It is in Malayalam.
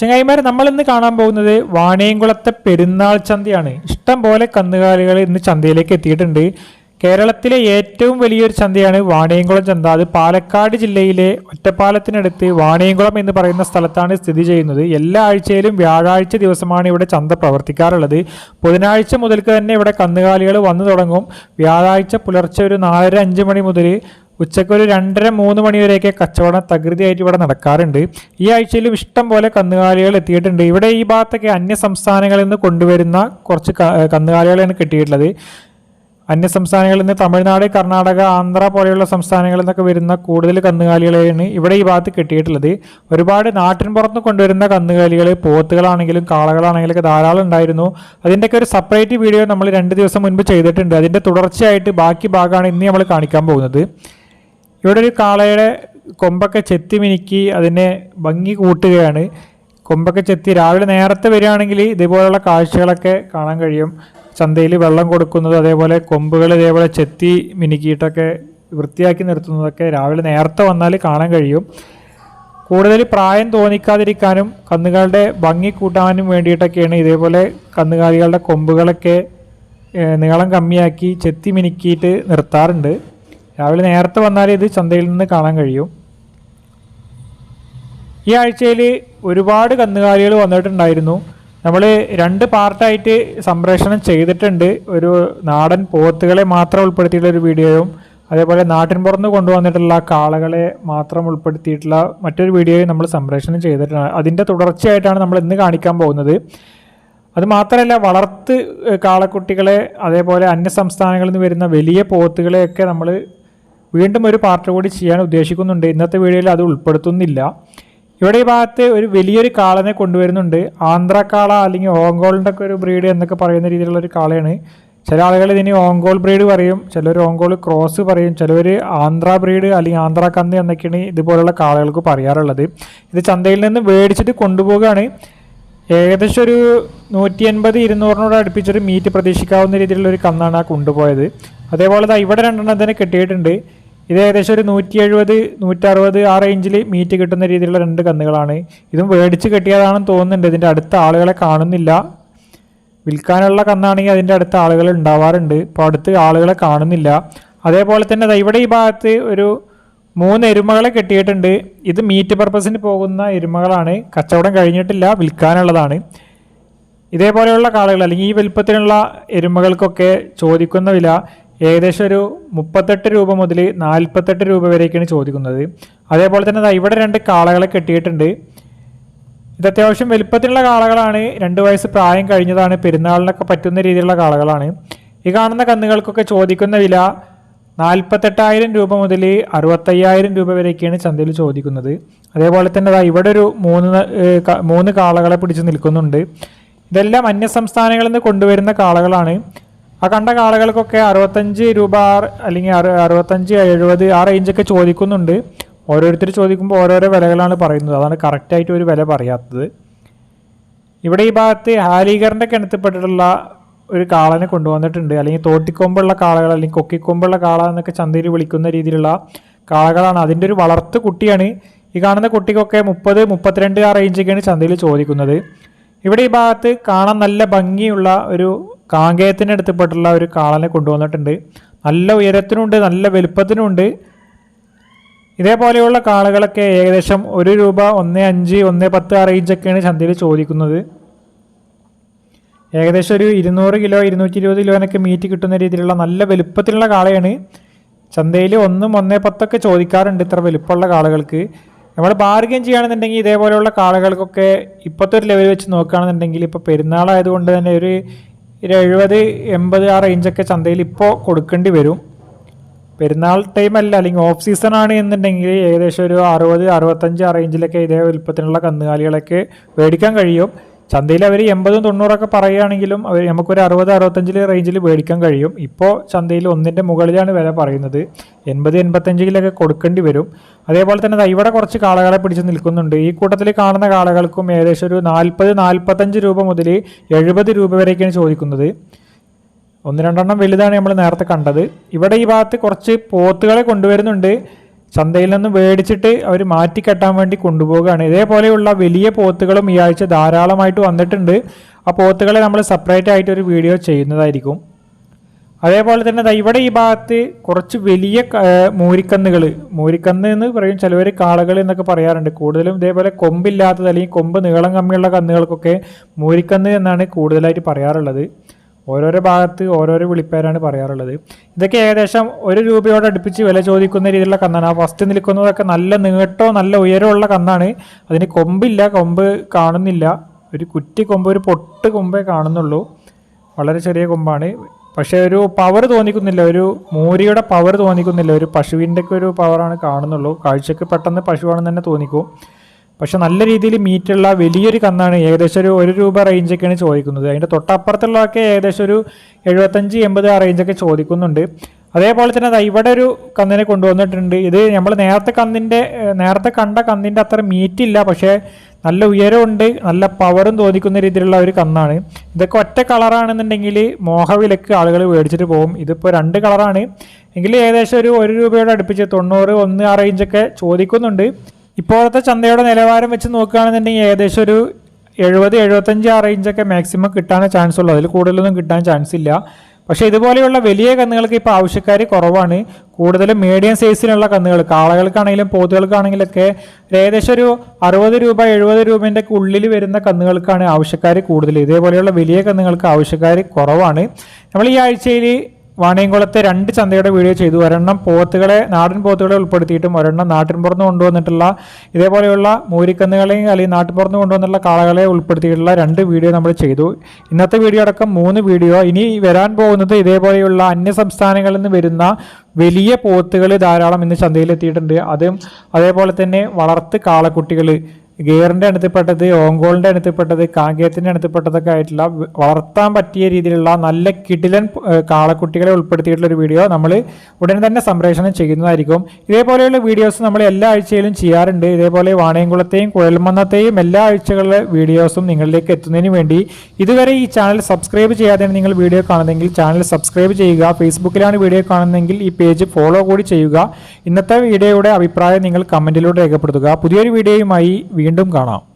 ചങ്ങായിമാരെ നമ്മൾ ഇന്ന് കാണാൻ പോകുന്നത് വാണിയംകുളത്തെ പെരുന്നാൾ ചന്തയാണ്. ഇഷ്ടം പോലെ കന്നുകാലികൾ ഇന്ന് ചന്തയിലേക്ക് എത്തിയിട്ടുണ്ട്. കേരളത്തിലെ ഏറ്റവും വലിയൊരു ചന്തയാണ് വാണിയംകുളം ചന്ത. അത് പാലക്കാട് ജില്ലയിലെ ഒറ്റപ്പാലത്തിനടുത്ത് വാണിയംകുളം എന്ന് പറയുന്ന സ്ഥലത്താണ് സ്ഥിതി ചെയ്യുന്നത്. എല്ലാ ആഴ്ചയിലും വ്യാഴാഴ്ച ദിവസമാണ് ഇവിടെ ചന്ത പ്രവർത്തിക്കാറുള്ളത്. ബുധനാഴ്ച മുതൽക്ക് തന്നെ ഇവിടെ കന്നുകാലികൾ വന്നു തുടങ്ങും. വ്യാഴാഴ്ച പുലർച്ചെ ഒരു നാലര അഞ്ച് മണി മുതൽ ഉച്ചയ്ക്ക് ഒരു രണ്ടര മൂന്ന് മണിവരെയൊക്കെ കച്ചവടം തകൃതിയായിട്ട് ഇവിടെ നടക്കാറുണ്ട്. ഈ ആഴ്ചയിലും ഇഷ്ടം പോലെ കന്നുകാലികൾ എത്തിയിട്ടുണ്ട്. ഇവിടെ ഈ ഭാഗത്തൊക്കെ അന്യ സംസ്ഥാനങ്ങളിൽ നിന്ന് കൊണ്ടുവരുന്ന കുറച്ച് കന്നുകാലികളാണ് കിട്ടിയിട്ടുള്ളത്. അന്യ സംസ്ഥാനങ്ങളിൽ നിന്ന് തമിഴ്നാട് കർണാടക ആന്ധ്ര പോലെയുള്ള സംസ്ഥാനങ്ങളിൽ നിന്നൊക്കെ വരുന്ന കൂടുതൽ കന്നുകാലികളെയാണ് ഇവിടെ ഈ ഭാഗത്ത് കിട്ടിയിട്ടുള്ളത്. ഒരുപാട് നാട്ടിൻ പുറത്ത് കൊണ്ടുവരുന്ന കന്നുകാലികൾ പോത്തുകളാണെങ്കിലും കാളകളാണെങ്കിലും ഒക്കെ ധാരാളം ഉണ്ടായിരുന്നു. അതിന്റെയൊക്കെ ഒരു സെപ്പറേറ്റ് വീഡിയോ നമ്മൾ രണ്ട് ദിവസം മുൻപ് ചെയ്തിട്ടുണ്ട്. അതിന്റെ തുടർച്ചയായിട്ട് ബാക്കി ഭാഗമാണ് ഇന്ന് നമ്മൾ കാണിക്കാൻ പോകുന്നത്. ഇവിടെ ഒരു കാളയുടെ കൊമ്പൊക്കെ ചെത്തി മിനുക്കി അതിനെ ഭംഗി കൂട്ടുകയാണ്. കൊമ്പൊക്കെ ചെത്തി രാവിലെ നേരത്തെ വരികയാണെങ്കിൽ ഇതേപോലെയുള്ള കാഴ്ചകളൊക്കെ കാണാൻ കഴിയും. ചന്തയിൽ വെള്ളം കൊടുക്കുന്നത് അതേപോലെ കൊമ്പുകൾ ഇതേപോലെ ചെത്തി മിനുക്കിയിട്ടൊക്കെ വൃത്തിയാക്കി നിർത്തുന്നതൊക്കെ രാവിലെ നേരത്തെ വന്നാൽ കാണാൻ കഴിയും. കൂടുതൽ പ്രായം തോന്നിക്കാതിരിക്കാനും കന്നുകാലിയുടെ ഭംഗി കൂട്ടാനും വേണ്ടിയിട്ടൊക്കെയാണ് ഇതേപോലെ കന്നുകാലികളുടെ കൊമ്പുകളൊക്കെ നീളം കമ്മിയാക്കി ചെത്തി മിനുക്കിയിട്ട് നിർത്താറുണ്ട്. രാവിലെ നേരത്തെ വന്നാലേ ഇത് ചന്തയിൽ നിന്ന് കാണാൻ കഴിയും. ഈ ആഴ്ചയിൽ ഒരുപാട് കന്നുകാലികൾ വന്നിട്ടുണ്ടായിരുന്നു. നമ്മൾ രണ്ട് പാർട്ടായിട്ട് സംപ്രേഷണം ചെയ്തിട്ടുണ്ട്. ഒരു നാടൻ പോത്തുകളെ മാത്രം ഉൾപ്പെടുത്തിയിട്ടുള്ള ഒരു വീഡിയോയും അതേപോലെ നാട്ടിൻ പുറത്ത് കൊണ്ടുവന്നിട്ടുള്ള കാളകളെ മാത്രം ഉൾപ്പെടുത്തിയിട്ടുള്ള മറ്റൊരു വീഡിയോയും നമ്മൾ സംപ്രേഷണം ചെയ്തിട്ടുണ്ട്. അതിന്റെ തുടർച്ചയായിട്ടാണ് നമ്മൾ ഇന്ന് കാണിക്കാൻ പോകുന്നത്. അത് മാത്രമല്ല വളർത്ത് കാളക്കുട്ടികളെ അതേപോലെ അന്യ സംസ്ഥാനങ്ങളിൽ നിന്ന് വരുന്ന വലിയ പോത്തുകളെയൊക്കെ നമ്മൾ വീണ്ടും ഒരു പാർട്ട് കൂടി ചെയ്യാൻ ഉദ്ദേശിക്കുന്നുണ്ട്. ഇന്നത്തെ വീഡിയോയിൽ അത് ഉൾപ്പെടുത്തുന്നില്ല. ഇവിടെ ഈ ഭാഗത്ത് ഒരു വലിയൊരു കാളനെ കൊണ്ടുവരുന്നുണ്ട്. ആന്ധ്ര കാള അല്ലെങ്കിൽ ഓങ്കോളിന്റെ ഒക്കെ ഒരു ബ്രീഡ് എന്നൊക്കെ പറയുന്ന രീതിയിലുള്ള ഒരു കാളയാണ്. ചില ആളുകൾ ഇതിന് ഓങ്കോൾ ബ്രീഡ് പറയും. ചിലർ ഓങ്കോൾ ക്രോസ് പറയും. ചിലവർ ആന്ധ്ര ബ്രീഡ് അല്ലെങ്കിൽ ആന്ധ്ര കന്ന് എന്നൊക്കെയാണ് ഇതുപോലുള്ള കാളകൾക്ക് പറയാറുള്ളത്. ഇത് ചന്തയിൽ നിന്ന് മേടിച്ചിട്ട് കൊണ്ടുപോവുകയാണ്. ഏകദേശം ഒരു നൂറ്റി എൺപത് ഇരുന്നൂറിനോട് അടുപ്പിച്ചൊരു മീറ്റ് പ്രതീക്ഷിക്കാവുന്ന രീതിയിലുള്ള ഒരു കന്നാണ് ആ കൊണ്ടുപോയത്. അതേപോലെ ഇവിടെ രണ്ടെണ്ണം തന്നെ കിട്ടിയിട്ടുണ്ട്. ഇത് ഏകദേശം ഒരു നൂറ്റി എഴുപത് നൂറ്ററുപത് ആ റേഞ്ചിൽ മീറ്റ് കിട്ടുന്ന രീതിയിലുള്ള രണ്ട് കന്നുകളാണ്. ഇതും മേടിച്ച് കെട്ടിയതാണെന്ന് തോന്നുന്നുണ്ട്. ഇതിന്റെ അടുത്ത ആളുകളെ കാണുന്നില്ല. വിൽക്കാനുള്ള കന്നാണെങ്കിൽ അതിന്റെ അടുത്ത ആളുകൾ ഉണ്ടാവാറുണ്ട്. ഇപ്പോൾ അടുത്ത് ആളുകളെ കാണുന്നില്ല. അതേപോലെ തന്നെ ഇവിടെ ഈ ഭാഗത്ത് ഒരു മൂന്ന് എരുമകളെ കെട്ടിയിട്ടുണ്ട്. ഇത് മീറ്റ് പർപ്പസിന് പോകുന്ന എരുമകളാണ്. കച്ചവടം കഴിഞ്ഞിട്ടില്ല. വിൽക്കാനുള്ളതാണ്. ഇതേപോലെയുള്ള കാളകൾ അല്ലെങ്കിൽ ഈ വലുപ്പത്തിലുള്ള എരുമകൾക്കൊക്കെ ചോദിക്കുന്ന വില ഏകദേശം ഒരു മുപ്പത്തെട്ട് രൂപ മുതൽ നാൽപ്പത്തെട്ട് രൂപ വരെയൊക്കെയാണ് ചോദിക്കുന്നത്. അതേപോലെ തന്നെ ഇവിടെ രണ്ട് കാളകളെ കെട്ടിയിട്ടുണ്ട്. ഇത് അത്യാവശ്യം വലുപ്പത്തിലുള്ള കാളകളാണ്. രണ്ട് വയസ്സ് പ്രായം കഴിഞ്ഞതാണ്. പെരുന്നാളിനൊക്കെ പറ്റുന്ന രീതിയിലുള്ള കാളകളാണ്. ഈ കാണുന്ന കന്നുകൾക്കൊക്കെ ചോദിക്കുന്ന വില നാൽപ്പത്തെട്ടായിരം രൂപ മുതൽ അറുപത്തയ്യായിരം രൂപ വരെയൊക്കെയാണ് ചന്തയിൽ ചോദിക്കുന്നത്. അതേപോലെ തന്നെ ഇവിടെ ഒരു മൂന്ന് മൂന്ന് കാളകളെ പിടിച്ച് നിൽക്കുന്നുണ്ട്. ഇതെല്ലാം അന്യ സംസ്ഥാനങ്ങളിൽ നിന്ന് കൊണ്ടുവരുന്ന കാളകളാണ്. ആ കണ്ട കാളകൾക്കൊക്കെ അറുപത്തഞ്ച് രൂപ അല്ലെങ്കിൽ അറു അറുപത്തഞ്ച് എഴുപത് ആ റേഞ്ചൊക്കെ ചോദിക്കുന്നുണ്ട്. ഓരോരുത്തർ ചോദിക്കുമ്പോൾ ഓരോരോ വിലകളാണ് പറയുന്നത്. അതാണ് കറക്റ്റായിട്ട് ഒരു വില പറയാത്തത്. ഇവിടെ ഈ ഭാഗത്ത് ഹാലീകറിന്റെ കിണത്തിൽപ്പെട്ടിട്ടുള്ള ഒരു കാളനെ കൊണ്ടുവന്നിട്ടുണ്ട്. അല്ലെങ്കിൽ തോട്ടിക്കൊമ്പുള്ള കാളകൾ അല്ലെങ്കിൽ കൊക്കിക്കൊമ്പുള്ള കാള എന്നൊക്കെ ചന്തയിൽ വിളിക്കുന്ന രീതിയിലുള്ള കാളകളാണ്. അതിന്റെ ഒരു വളർത്ത് കുട്ടിയാണ്. ഈ കാണുന്ന കുട്ടിക്കൊക്കെ മുപ്പത് മുപ്പത്തിരണ്ട് ആ റേഞ്ചൊക്കെയാണ് ചന്തയിൽ ചോദിക്കുന്നത്. ഇവിടെ ഈ ഭാഗത്ത് കാണാൻ നല്ല ഭംഗിയുള്ള ഒരു കാങ്കേയത്തിന്റെ അടുത്തിപ്പെട്ടുള്ള ഒരു കാളനെ കൊണ്ടുവന്നിട്ടുണ്ട്. നല്ല ഉയരത്തിനുണ്ട് നല്ല വലുപ്പത്തിനുണ്ട്. ഇതേപോലെയുള്ള കാളകളൊക്കെ ഏകദേശം ഒരു രൂപ ഒന്ന് അഞ്ച് ഒന്ന് പത്ത് ആ റേഞ്ചൊക്കെയാണ് ചന്തയിൽ ചോദിക്കുന്നത്. ഏകദേശം ഒരു ഇരുന്നൂറ് കിലോ ഇരുന്നൂറ്റി ഇരുപത് കിലോനൊക്കെ മീറ്റ് കിട്ടുന്ന രീതിയിലുള്ള നല്ല വലുപ്പത്തിലുള്ള കാളയാണ്. ചന്തയിൽ ഒന്നും ഒന്നേ പത്തൊക്കെ ചോദിക്കാറുണ്ട് ഇത്ര വലുപ്പമുള്ള കാളകൾക്ക്. നമ്മൾ ബാർഗൻ ചെയ്യുകയാണെന്നുണ്ടെങ്കിൽ ഇതേപോലെയുള്ള കാളകൾക്കൊക്കെ ഇപ്പോഴത്തെ ഒരു ലെവൽ വെച്ച് നോക്കുകയാണെന്നുണ്ടെങ്കിൽ ഇപ്പോൾ പെരുന്നാളായതുകൊണ്ട് തന്നെ ഒരു ഒരു എഴുപത് എൺപത് ആ റേഞ്ചൊക്കെ ചന്തയിൽ ഇപ്പോൾ കൊടുക്കേണ്ടി വരും. പെരുന്നാൾ ടൈമല്ല അല്ല അല്ലെങ്കിൽ ഓഫ് സീസൺ ആണ് എന്നുണ്ടെങ്കിൽ ഏകദേശം ഒരു അറുപത് അറുപത്തഞ്ച് ആ റേഞ്ചിലൊക്കെ ഇതേ വലുപ്പത്തിനുള്ള കന്നുകാലികളൊക്കെ മേടിക്കാൻ കഴിയും. ചന്തയിൽ അവർ എൺപതും തൊണ്ണൂറൊക്കെ പറയുകയാണെങ്കിലും അവർ നമുക്കൊരു അറുപത് അറുപത്തഞ്ചിൽ റേഞ്ചിൽ മേടിക്കാൻ കഴിയും. ഇപ്പോൾ ചന്തയിൽ ഒന്നിന്റെ മുകളിലാണ് വില പറയുന്നത്. എൺപത് എൺപത്തഞ്ചിലൊക്കെ കൊടുക്കേണ്ടി വരും. അതേപോലെ തന്നെ ഇവിടെ കുറച്ച് കാളകളെ പിടിച്ച് നിൽക്കുന്നുണ്ട്. ഈ കൂട്ടത്തിൽ കാണുന്ന കാളകൾക്കും ഏകദേശം ഒരു നാൽപ്പത് നാൽപ്പത്തഞ്ച് രൂപ മുതൽ എഴുപത് രൂപ വരെയൊക്കെയാണ് ചോദിക്കുന്നത്. ഒന്ന് രണ്ടെണ്ണം വലുതാണ് നമ്മൾ നേരത്തെ കണ്ടത്. ഇവിടെ ഈ ഭാഗത്ത് കുറച്ച് പോത്തുകളെ കൊണ്ടുവരുന്നുണ്ട്. ചന്തയിൽ നിന്ന് മേടിച്ചിട്ട് അവർ മാറ്റിക്കെട്ടാൻ വേണ്ടി കൊണ്ടുപോവുകയാണ്. ഇതേപോലെയുള്ള വലിയ പോത്തുകളും ഈ ആഴ്ച ധാരാളമായിട്ട് വന്നിട്ടുണ്ട്. ആ പോത്തുകളെ നമ്മൾ സെപ്പറേറ്റ് ആയിട്ട് ഒരു വീഡിയോ ചെയ്യുന്നതായിരിക്കും. അതേപോലെ തന്നെ ഇവിടെ ഈ ഭാഗത്ത് കുറച്ച് വലിയ മൂരിക്കന്നുകൾ മൂരിക്കന്ന് എന്ന് പറയും. ചിലവർ കാളകൾ എന്നൊക്കെ പറയാറുണ്ട്. കൂടുതലും ഇതേപോലെ കൊമ്പില്ലാത്തത് അല്ലെങ്കിൽ കൊമ്പ് നീളം കമ്മിയുള്ള കന്നുകൾക്കൊക്കെ മൂരിക്കന്ന് എന്നാണ് കൂടുതലായിട്ട് പറയാറുള്ളത്. ഓരോരോ ഭാഗത്ത് ഓരോരോ വിളിപ്പേരാണ് പറയാറുള്ളത്. ഇതൊക്കെ ഏകദേശം ഒരു രൂപയോട് അടുപ്പിച്ച് വില ചോദിക്കുന്ന രീതിയിലുള്ള കന്നാണ്. ആ ഫസ്റ്റ് നിൽക്കുന്നതൊക്കെ നല്ല നീട്ടോ നല്ല ഉയരമുള്ള കന്നാണ്. അതിന് കൊമ്പില്ല കൊമ്പ് കാണുന്നില്ല. ഒരു കുറ്റി കൊമ്പ് ഒരു പൊട്ട് കൊമ്പേ കാണുന്നുള്ളൂ. വളരെ ചെറിയ കൊമ്പാണ്. പക്ഷേ ഒരു പവർ തോന്നിക്കുന്നില്ല. ഒരു മൂരിയുടെ പവർ തോന്നിക്കുന്നില്ല. ഒരു പശുവിന്റെ ഒക്കെ ഒരു പവറാണ് കാണുന്നുള്ളൂ. കാഴ്ചക്ക് പെട്ടെന്ന് പശുവാണെന്ന് തന്നെ തോന്നിക്കും. പക്ഷെ നല്ല രീതിയിൽ മീറ്റുള്ള വലിയൊരു കന്നാണ് ഏകദേശം ഒരു ഒരു രൂപ റേഞ്ചൊക്കെയാണ് ചോദിക്കുന്നത്. അതിന്റെ തൊട്ടപ്പുറത്തുള്ളതൊക്കെ ഏകദേശം ഒരു എഴുപത്തഞ്ച് എൺപത് ആ റേഞ്ചൊക്കെ ചോദിക്കുന്നുണ്ട്. അതേപോലെ തന്നെ ഇവിടെ ഒരു കന്നിനെ കൊണ്ടുവന്നിട്ടുണ്ട്. ഇത് നമ്മൾ നേരത്തെ കന്നിന്റെ നേരത്തെ കണ്ട കന്നിന്റെ അത്ര മീറ്റില്ല പക്ഷേ നല്ല ഉയരമുണ്ട് നല്ല പവറും തോന്നിക്കുന്ന രീതിയിലുള്ള ഒരു കന്നാണ്. ഇതൊക്കെ ഒറ്റ കളറാണെന്നുണ്ടെങ്കിൽ മോഹവിലക്ക് ആളുകൾ മേടിച്ചിട്ട് പോകും. ഇതിപ്പോൾ രണ്ട് കളറാണ് എങ്കിൽ ഏകദേശം ഒരു ഒരു രൂപയോട് അടുപ്പിച്ച് തൊണ്ണൂറ് ഒന്ന് ആ റേഞ്ചൊക്കെ ചോദിക്കുന്നുണ്ട്. ഇപ്പോഴത്തെ ചന്തയുടെ നിലവാരം വെച്ച് നോക്കുകയാണെന്നുണ്ടെങ്കിൽ ഏകദേശം ഒരു എഴുപത് എഴുപത്തഞ്ച് ആ റേഞ്ചൊക്കെ മാക്സിമം കിട്ടാൻ ചാൻസ് ഉള്ളൂ. അതിൽ കൂടുതലൊന്നും കിട്ടാൻ ചാൻസ് ഇല്ല. പക്ഷേ ഇതുപോലെയുള്ള വലിയ കന്നുകൾക്ക് ഇപ്പോൾ ആവശ്യക്കാർ കുറവാണ്. കൂടുതലും മീഡിയം സൈസിലുള്ള കന്നുകൾ കാളകൾക്കാണെങ്കിലും പോത്തുകൾക്കാണെങ്കിലൊക്കെ ഏകദേശം ഒരു അറുപത് രൂപ എഴുപത് രൂപേന്റെ ഉള്ളിൽ വരുന്ന കന്നുകൾക്കാണ് ആവശ്യക്കാർ കൂടുതൽ. ഇതേപോലെയുള്ള വലിയ കന്നുകൾക്ക് ആവശ്യക്കാർ കുറവാണ്. നമ്മൾ ഈ ആഴ്ചയിൽ വാണിയംകുളത്തെ രണ്ട് ചന്തയുടെ വീഡിയോ ചെയ്തു. ഒരെണ്ണം പോത്തുകളെ നാടൻ പോത്തുകളെ ഉൾപ്പെടുത്തിയിട്ടും ഒരെണ്ണം നാട്ടിൻപുറത്ത് കൊണ്ടുവന്നിട്ടുള്ള ഇതേപോലെയുള്ള മൂരിക്കന്നുകളെയും അല്ലെങ്കിൽ നാട്ടിൻപുറത്ത് കൊണ്ടുവന്നിട്ടുള്ള കാളകളെ ഉൾപ്പെടുത്തിയിട്ടുള്ള രണ്ട് വീഡിയോ നമ്മൾ ചെയ്തു. ഇന്നത്തെ വീഡിയോ അടക്കം മൂന്ന് വീഡിയോ. ഇനി വരാൻ പോകുന്നത് ഇതേപോലെയുള്ള അന്യ സംസ്ഥാനങ്ങളിൽ നിന്ന് വരുന്ന വലിയ പോത്തുകൾ ധാരാളം ഇന്ന് ചന്തയിലെത്തിയിട്ടുണ്ട്. അതും അതേപോലെ തന്നെ വളർത്ത് കാളക്കുട്ടികൾ ഗിയറിന്റെ അടുത്തപ്പെട്ടത് ഓങ്കോളിന്റെ അടുത്തപ്പെട്ടത് കാങ്കേയത്തിന്റെ അടുത്തപ്പെട്ടതൊക്കെ ആയിട്ടുള്ള വളർത്താൻ പറ്റിയ രീതിയിലുള്ള നല്ല കിടിലൻ കാളക്കുട്ടികളെ ഉൾപ്പെടുത്തിയിട്ടുള്ള ഒരു വീഡിയോ നമ്മൾ ഉടൻ തന്നെ സംപ്രേഷണം ചെയ്യുന്നതായിരിക്കും. ഇതേപോലെയുള്ള വീഡിയോസ് നമ്മൾ എല്ലാ ആഴ്ചയിലും ചെയ്യാറുണ്ട്. ഇതേപോലെ വാണയംകുളത്തെയും കുഴൽമന്നത്തെയും എല്ലാ ആഴ്ചകളിലെ വീഡിയോസും നിങ്ങളിലേക്ക് എത്തുന്നതിന് വേണ്ടി ഇതുവരെ ഈ ചാനൽ സബ്സ്ക്രൈബ് ചെയ്യാതെയാണ് നിങ്ങൾ വീഡിയോ കാണുന്നതെങ്കിൽ ചാനൽ സബ്സ്ക്രൈബ് ചെയ്യുക. ഫേസ്ബുക്കിലാണ് വീഡിയോ കാണുന്നതെങ്കിൽ ഈ പേജ് ഫോളോ കൂടി ചെയ്യുക. ഇന്നത്തെ വീഡിയോയുടെ അഭിപ്രായം നിങ്ങൾ കമന്റിലൂടെ രേഖപ്പെടുത്തുക. പുതിയൊരു വീഡിയോയുമായി വീണ്ടും കാണാം.